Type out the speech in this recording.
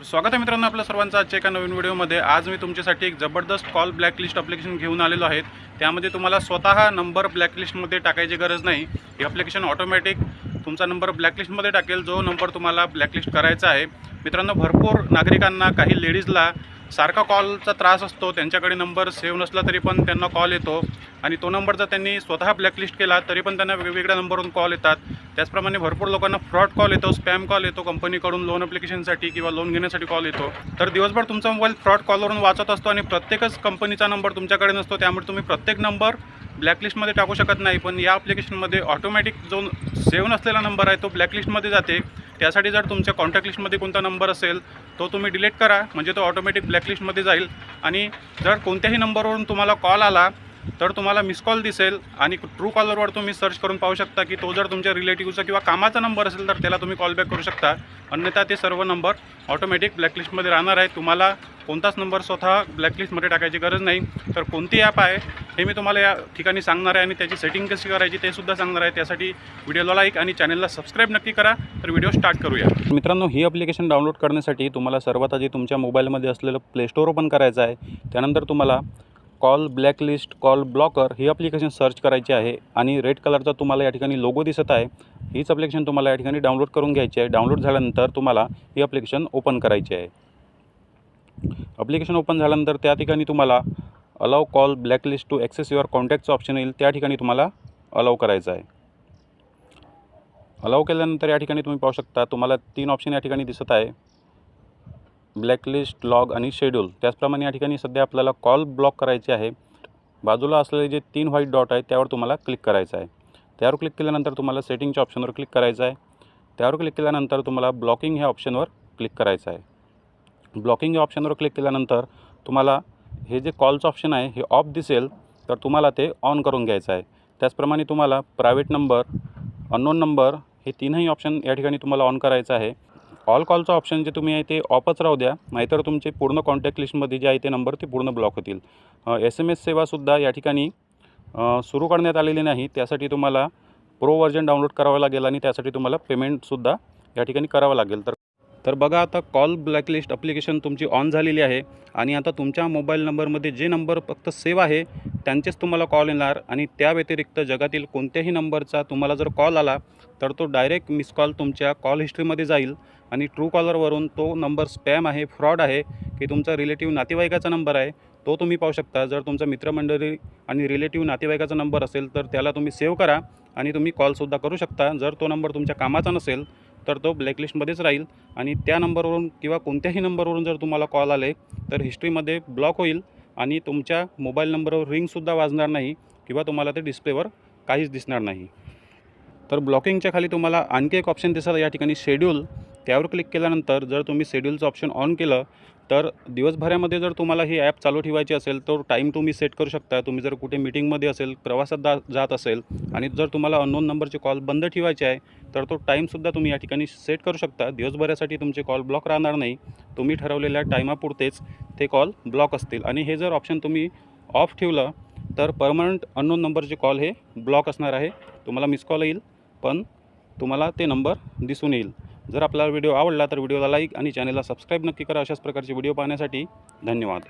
तर स्वागत आहे मित्रांनो आपल्या सर्वांचं आजच्या एका नवीन व्हिडिओमध्ये. आज मी तुमच्यासाठी एक जबरदस्त कॉल ब्लॅकलिस्ट अप्लिकेशन घेऊन आलेलो आहे. त्यामध्ये तुम्हाला स्वतः नंबर ब्लॅकलिस्टमध्ये टाकायची गरज नाही. हे अप्लिकेशन ऑटोमॅटिक तुमचा नंबर ब्लॅकलिस्टमध्ये टाकेल. जो नंबर तुम्हाला ब्लॅकलिस्ट करायचा आहे. मित्रांनो भरपूर नागरिकांना काही लेडीजला सारखा कॉलचा त्रास असतो. त्यांच्याकडे नंबर सेव्ह नसला तरी पण त्यांना कॉल येतो. आणि तो नंबर जर त्यांनी स्वतः ब्लॅकलिस्ट केला तरी पण त्यांना वेगवेगळ्या नंबरवरून कॉल येतात. त्याचप्रमाणे भरपूर लोकांना फ्रॉड कॉल येतो स्पॅम कॉल येतो कंपनीकडून लोन अप्लिकेशनसाठी किंवा लोन घेण्यासाठी कॉल येतो. तर दिवसभर तुमचा मोबाईल फ्रॉड कॉलवरून वाचत असतो आणि प्रत्येकच कंपनीचा नंबर तुमच्याकडे नसतो त्यामुळे तुम्ही प्रत्येक नंबर ब्लॅकलिस्टमध्ये टाकू शकत नाही. पण या ॲप्लिकेशनमध्ये ऑटोमॅटिक जो सेव्ह नसलेला नंबर आहे तो ब्लॅकलिस्टमध्ये जाते. त्यासाठी जर तुमच्या कॉन्टॅक्ट लिस्टमध्ये कोणता नंबर असेल तो तुम्ही डिलीट करा. म्हणजे तो ऑटोमॅटिक ब्लॅकलिस्टमध्ये जाईल. आणि जर कोणत्याही नंबरवरून तुम्हाला कॉल आला तर तुम्हाला मिस कॉल दिसेल आणि ट्रू कॉलरवर तुम्ही सर्च करून पाहू शकता की तो जर तुमच्या रिलेटिव्हचा किंवा कामाचा नंबर असेल तर त्याला तुम्ही कॉल बॅक करू शकता. अन्यथा ते सर्व नंबर ऑटोमॅटिक ब्लॅकलिस्टमध्ये राहणार आहे तुम्हाला कोणताच नंबर स्वतः ब्लॅकलिस्टमध्ये टाकायची गरज नाही. तर कोणती ॲप आहे हे मी तुम्हाला या ठिकाणी सांगणार आहे आणि त्याची सेटिंग कशी करायची ते सुद्धा सांगणार आहे. त्यासाठी व्हिडिओला लाईक आणि चॅनलला सबस्क्राईब नक्की करा. तर व्हिडिओ स्टार्ट करूया. मित्रांनो ही ॲप्लिकेशन डाउनलोड करण्यासाठी तुम्हाला सर्वात आधी तुमच्या मोबाईलमध्ये असलेलं प्ले स्टोअर ओपन करायचं आहे. त्यानंतर तुम्हाला कॉल ब्लॅकलिस्ट कॉल ब्लॉकर ही ॲप्लिकेशन सर्च करायची आहे आणि रेड कलरचा तुम्हाला या ठिकाणी लोगो दिसत आहे. हीच ॲप्लिकेशन तुम्हाला या ठिकाणी डाउनलोड करून घ्यायची आहे. डाउनलोड झाल्यानंतर तुम्हाला ही ॲप्लिकेशन ओपन करायची आहे. ॲप्लिकेशन ओपन झाल्यानंतर त्या ठिकाणी तुम्हाला allow call blacklist to access your कॉन्टॅक्टचं option येईल. त्या ठिकाणी तुम्हाला अलाव करायचं आहे. अलाव केल्यानंतर या ठिकाणी तुम्ही पाहू शकता तुम्हाला तीन ऑप्शन या ठिकाणी दिसत आहे. ब्लॅकलिस्ट लॉग आणि शेड्यूल. त्याचप्रमाणे या ठिकाणी सध्या आपल्याला कॉल ब्लॉक करायचे आहे. बाजूला असलेले जे तीन व्हाईट डॉट आहे त्यावर तुम्हाला क्लिक करायचं आहे. त्यावर क्लिक केल्यानंतर तुम्हाला सेटिंगच्या ऑप्शनवर क्लिक करायचं आहे. त्यावर क्लिक केल्यानंतर तुम्हाला ब्लॉकिंग ह्या ऑप्शनवर क्लिक करायचं आहे. ब्लॉकिंग या ऑप्शनवर क्लिक केल्यानंतर तुम्हाला हे जे कॉलचं ऑप्शन आहे हे ऑफ दिसेल तर तुम्हाला ते ऑन करून घ्यायचं आहे. त्याचप्रमाणे तुम्हाला प्रायव्हेट नंबर अननोन नंबर हे तीनही ऑप्शन या ठिकाणी तुम्हाला ऑन करायचं आहे. ऑल कॉलचं ऑप्शन जे तुम्ही आहे ते ऑफच राहू द्या. नाहीतर तुमचे पूर्ण कॉन्टॅक्ट लिस्टमध्ये जे आहे ते नंबर ते पूर्ण ब्लॉक होतील. एस एम एस सेवासुद्धा या ठिकाणी सुरू करण्यात आलेली नाही. त्यासाठी तुम्हाला प्रो व्हर्जन डाउनलोड करावं लागेल आणि त्यासाठी तुम्हाला पेमेंटसुद्धा या ठिकाणी करावं लागेल. तर तर बघा आता कॉल ब्लॅकलिस्ट अप्लिकेशन तुमची ऑन झालेली आहे. आणि आता तुमच्या मोबाईल नंबरमध्ये जे नंबर फक्त सेव्ह आहे त्यांचेच तुम्हाला कॉल येणार. आणि त्या व्यतिरिक्त जगातील कोणत्याही नंबरचा तुम्हाला जर कॉल आला तर तो डायरेक्ट मिस कॉल तुमच्या कॉल हिस्ट्रीमध्ये जाईल. आणि ट्रू कॉलरवरून तो नंबर स्पॅम आहे फ्रॉड आहे की तुमचा रिलेटिव्ह नातेवाईकाचा नंबर आहे तो तुम्ही पाहू शकता. जर तुमचा मित्रमंडळी आणि रिलेटिव्ह नातेवाईकाचा नंबर असेल तर त्याला तुम्ही सेव्ह करा. आणि तुम्ही कॉलसुद्धा करू शकता. जर तो नंबर तुमच्या कामाचा नसेल तर तो ब्लॅकलिस्टमध्येच राहील. आणि त्या नंबरवरून किंवा कोणत्याही नंबरवरून जर तुम्हाला कॉल आले तर हिस्ट्रीमध्ये ब्लॉक होईल आणि तुमच्या मोबाईल नंबरवर रिंगसुद्धा वाजणार नाही किंवा तुम्हाला ते डिस्प्लेवर काहीच दिसणार नाही. तर ब्लॉकिंगच्या खाली तुम्हाला आणखी एक ऑप्शन दिसत या ठिकाणी शेड्यूल त्यावर क्लिक केल्यानंतर जर तुम्ही शेड्यूलचं ऑप्शन ऑन केलं तर दिवसभरामध्ये जर तुम्हाला ही ॲप चालू ठेवायची असेल तर टाईम तुम्ही सेट करू शकता. तुम्ही जर कुठे मीटिंगमध्ये असेल प्रवासात जा जात असेल आणि जर तुम्हाला अननोन नंबरचे कॉल बंद ठेवायचे आहे तर तो टाईमसुद्धा तुम्ही या ठिकाणी सेट करू शकता. दिवसभरासाठी तुमचे कॉल ब्लॉक राहणार नाही. तुम्ही ठरवलेल्या टायमापुरतेच ते कॉल ब्लॉक असतील. आणि हे जर ऑप्शन तुम्ही ऑफ ठेवलं तर परमनंट अननोन नंबरचे कॉल हे ब्लॉक असणार आहे. तुम्हाला मिस कॉल येईल पण तुम्हाला ते नंबर दिसून येईल. जर आपल्याला व्हिडिओ आवडला तर व्हिडिओला लाईक आणि चॅनलला सबस्क्राईब नक्की करा अशाच प्रकारचे व्हिडिओ पाहण्यासाठी धन्यवाद.